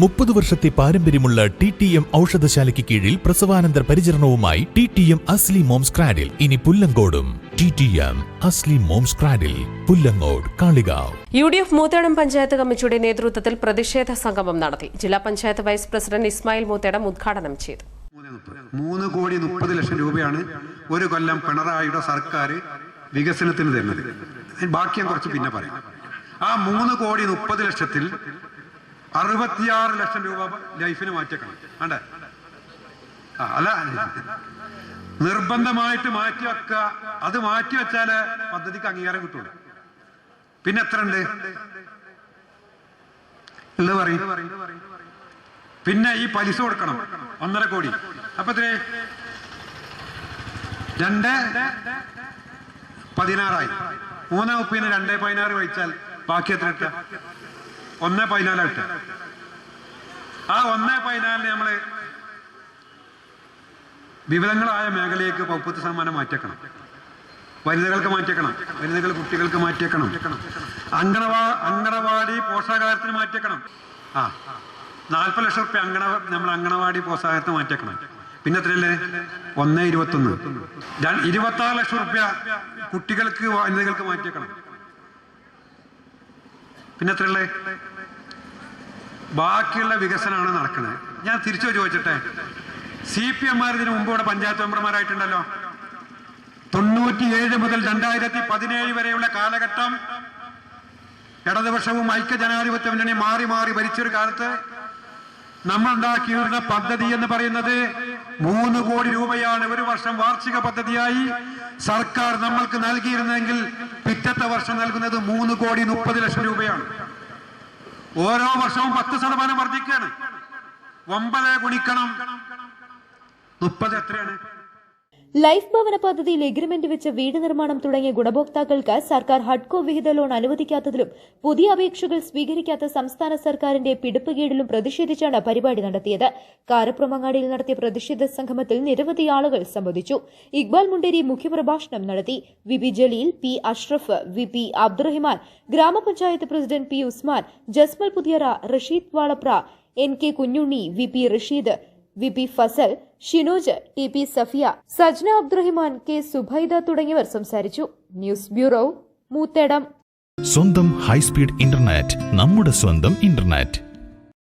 മുപ്പത് വർഷത്തെ പാരമ്പര്യമുള്ള ടി ടി എം ഔഷധശാലയ്ക്ക് കീഴിൽ പ്രസവാനന്തര പരിചരണവുമായി T T M Asli moms cradle. ഇനി പുല്ലങ്കോടും. T T M Asli moms cradle. Pullangode Kalikavu. U D F Moothedam panchayat കമ്മിറ്റിയുടെ നേതൃത്വത്തിൽ പ്രതിഷേധ സംഗമം നടത്തി. ജില്ലാ പഞ്ചായത്ത് വൈസ് പ്രസിഡന്റ് ഇസ്മായിൽ മൂത്തേടം ഉദ്ഘാടനം ചെയ്തു. മൂന്ന് കോടി മുപ്പത് ലക്ഷം രൂപയാണ് ഒരു കൊല്ലം പിണറായിയുടെ സർക്കാർ വികസനത്തിന് തരുന്നത്. ബാക്കി ഞാൻ കുറച്ച് പിന്നെ പറയാം. ആ മൂന്ന് കോടി മുപ്പത് ലക്ഷത്തിൽ അറുപത്തിയാറ് ലക്ഷം രൂപ ലൈഫിന് മാറ്റിയേക്കണം. വേണ്ടേ അല്ല. നിർബന്ധമായിട്ട് മാറ്റി വെക്കുക. അത് മാറ്റി വെച്ചാൽ പദ്ധതിക്ക് അംഗീകാരം കിട്ടുള്ളൂ. പിന്നെ എത്ര ഉണ്ട്? പറയും? പിന്നെ ഈ പലിശ കൊടുക്കണം. ഒന്നര കോടി. അപ്പൊ എത്ര രണ്ട് പതിനാറായി. മൂന്നാം ഉപ്പിന് രണ്ടേ പതിനാറ് വഹിച്ചാൽ ബാക്കി എത്ര കിട്ടുക? ഒന്ന് പതിനാലായിട്ട് ആ ഒന്ന് പതിനാലിന് നമ്മൾ വിവിധങ്ങളായ മേഖലയ്ക്ക് പൗപ്പത്ത് ശതമാനം മാറ്റിയേക്കണം വനിതകൾക്ക് മാറ്റിയേക്കണം വനിതകൾ കുട്ടികൾക്ക് മാറ്റിയേക്കണം അങ്കണവാ അങ്കണവാടി പോഷകാഹാരത്തിന് മാറ്റിയേക്കണം ആ നാൽപ്പത് ലക്ഷം റുപ്യ അങ്കണ നമ്മൾ അങ്കണവാടി പോഷകാഹാരത്തിന് മാറ്റിയേക്കണം പിന്നെ എത്രയല്ലേ? ഒന്ന് ഇരുപത്തൊന്ന്. ഇരുപത്തി ആറ് ലക്ഷം റുപ്യ കുട്ടികൾക്ക് വനിതകൾക്ക് മാറ്റിയേക്കണം പിന്നെ എത്രയുള്ളേ? ബാക്കിയുള്ള വികസനമാണ് നടക്കുന്നത്. ഞാൻ തിരിച്ചു ചോദിച്ചിട്ടെ? സി പി എംമാർ ഇതിനു മുമ്പ് ഇവിടെ പഞ്ചായത്ത് മെമ്പർമാരായിട്ടുണ്ടല്ലോ. തൊണ്ണൂറ്റിയേഴ് മുതൽ രണ്ടായിരത്തി പതിനേഴ് വരെയുള്ള കാലഘട്ടം ഇടതുപക്ഷവും ഐക്യ ജനാധിപത്യ മുന്നണി മാറി മാറി ഭരിച്ചൊരു കാലത്ത് നമ്മൾ ഉണ്ടാക്കിയിരുന്ന പദ്ധതി എന്ന് പറയുന്നത് മൂന്ന് കോടി രൂപയാണ്. ഒരു വർഷം വാർഷിക പദ്ധതിയായി സർക്കാർ നമ്മൾക്ക് നൽകിയിരുന്നെങ്കിൽ പിറ്റത്തെ വർഷം നൽകുന്നത് മൂന്ന് കോടി മുപ്പത് ലക്ഷം രൂപയാണ്. ഓരോ വർഷവും പത്ത് ശതമാനം വർദ്ധിക്കുകയാണ്. ഒമ്പത് ഗുണിക്കണം. മുപ്പത് എത്രയാണ്? ലൈഫ് ഭവന പദ്ധതിയിൽ എഗ്രിമെന്റ് വെച്ച് വീട് നിർമ്മാണം തുടങ്ങിയ ഗുണഭോക്താക്കൾക്ക് സർക്കാർ ഹഡ്കോ വിഹിത ലോൺ അനുവദിക്കാത്തതിലും പുതിയ അപേക്ഷകൾ സ്വീകരിക്കാത്ത സംസ്ഥാന സർക്കാരിന്റെ പിടിപ്പുകേടിലും പ്രതിഷേധിച്ചാണ് പരിപാടി നടത്തിയത്. കാരപ്രമങ്ങാടിയിൽ നടത്തിയ പ്രതിഷേധ സംഗമത്തിൽ നിരവധി ആളുകൾ സംബന്ധിച്ചു. ഇക്ബാൽ മുണ്ടേരി മുഖ്യപ്രഭാഷണം നടത്തി. V P Jaleel P Ashraf V P Abdurahiman ഗ്രാമപഞ്ചായത്ത് president P Usman Jasmal Puthiyara Rasheed Valapra N K Kunhunni V P Rasheed V P Fazal Shinoj T P Safiya Sajna Abdurahiman K Subaida തുടങ്ങിയവർ സംസാരിച്ചു. News bureau Moothedam. സ്വന്തം high speed internet നമ്മുടെ സ്വന്തം internet.